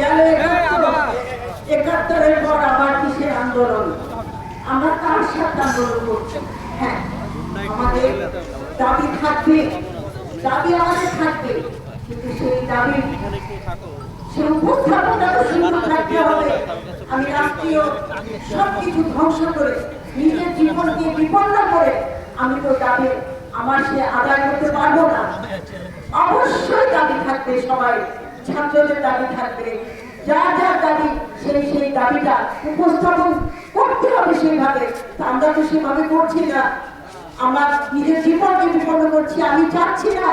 গেল একাত্তরের পর আবার কিসের আন্দোলন? আমরা কার সাথে আন্দোলন করছি? হ্যাঁ আমাদের দাবি থাকবে। দাবি আমাদের থাকবে। কিন্তু সেই সবকিছু ধ্বংস করে নিজের জীবনকে বিপন্ন করে আমি তো দাবি আমার সে আদায় করতে পারব না। অবশ্যই দাবি থাকবে সবাই। ছাত্রদের দাবি থাকবে। যার যার দাবি, সেই সেই দাবিটা উপস্থাপন করতে হবে সেইভাবে। আমরা তো সেভাবে করছি না। আমার নিজের জীবনকে বিপন্ন করছি, আমি চাচ্ছি না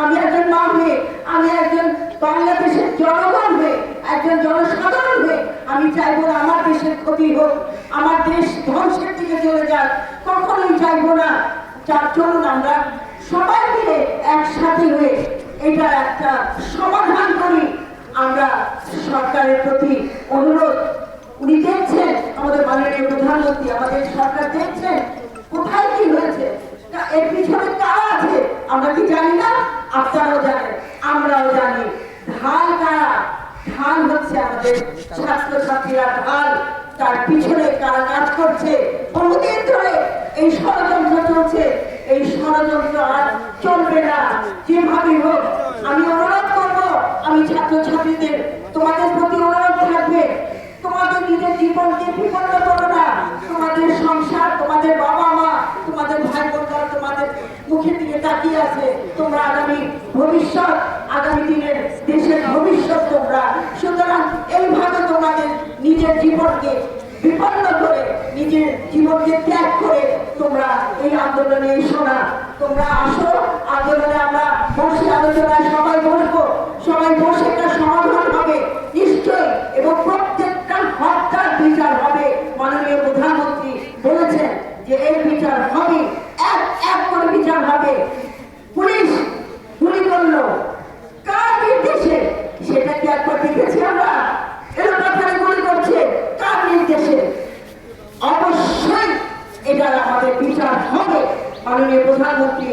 আমি একজন মা হয়ে, আমি একজন বাংলাদেশের জনগণ হয়ে, একজন জনসাধারণ হয়ে আমি চাইব না আমার দেশের ক্ষতি হোক, আমার দেশ ধ্বংসের দিকে চলে যাক, কখনোই চাইব না। যার চলুন আমরা সবাই মিলে একসাথে হয়ে এটা একটা সমাধান করি। আমরা সরকারের প্রতি অনুরোধ। উনি দেখছেন আমাদের মাননীয় প্রধানমন্ত্রী, আমাদের সরকার দেখছেন কোথায় কি হয়েছে এর পিছনে কারা আছে, আমরা কি জানি না? আপনারাও জানেন, আমরাও জানি। ঢাল কারা? ঢাল হচ্ছে আমাদের ছাত্র ছাত্রীরা ঢাল, তার পিছনে কারা কাজ করছে? বহুদিন ধরে এই ষড়যন্ত্র চলছে, এই ষড়যন্ত্র আর চলবে না। যেভাবে হোক আমি অনুরোধ করব আমি ছাত্র ছাত্রীদের তোমাদের প্রতি অনুরোধ থাকবে তোমাদের নিজের জীবনকে নিজের জীবনকে বিপন্ন করে, নিজের জীবনকে ত্যাগ করে তোমরা এই আন্দোলনে এসো তোমরা আসো, আন্দোলনে আমরা বসে আলোচনায় সবাই বসবো। সবাই বসে একটা সমাধান হবে নিশ্চয়ই এবং প্রত্যেকটা হত্যার বিচার হবে মাননীয় প্রধানমন্ত্রী বলেছেন যে এই বিচার হবে এক এক করে বিচার হবে পুলিশ গুলি করল কার নির্দেশে সেটা কি একবার দেখেছি আমরা এলাকাখানে গুলি করছে কার নির্দেশে অবশ্যই এটার আমাদের বিচার হবে। মাননীয় প্রধানমন্ত্রী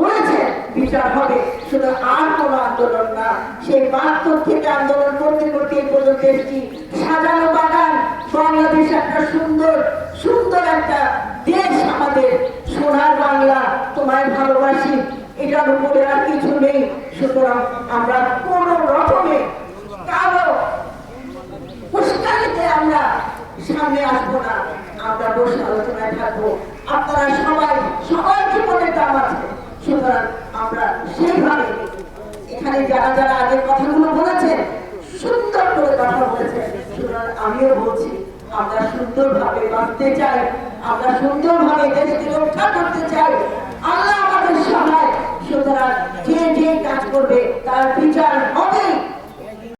বলেছেন, বিচার হবে। শুধু আর কোন আন্দোলন না, সেই বাহাত্তর থেকে আন্দোলন করতে করতে এই পর্যন্ত এসেছি। সাজানো বাগান, বাংলাদেশ একটা সুন্দর সুন্দর একটা দেশ আমাদের। সোনার বাংলা, তোমায় ভালোবাসি, এটার উপরে আর কিছু নেই। সুতরাং আমরা কোন রকমে কারও পুরস্কারিতে আমরা সামনে আসব না আমরা বসে আলোচনায় থাকব। আপনারা সবাই সবার জীবনের দাম আছে সুতরাং আমরা সেইভাবে এখানে যারা যারা আগের কথাগুলো বলেছেন, সুন্দর করে কথা বলেছেন, সুতরাং আমিও বলছি, আমরা সুন্দরভাবে বাঁচতে চাই, আমরা সুন্দরভাবে দেশকে রক্ষা করতে চাই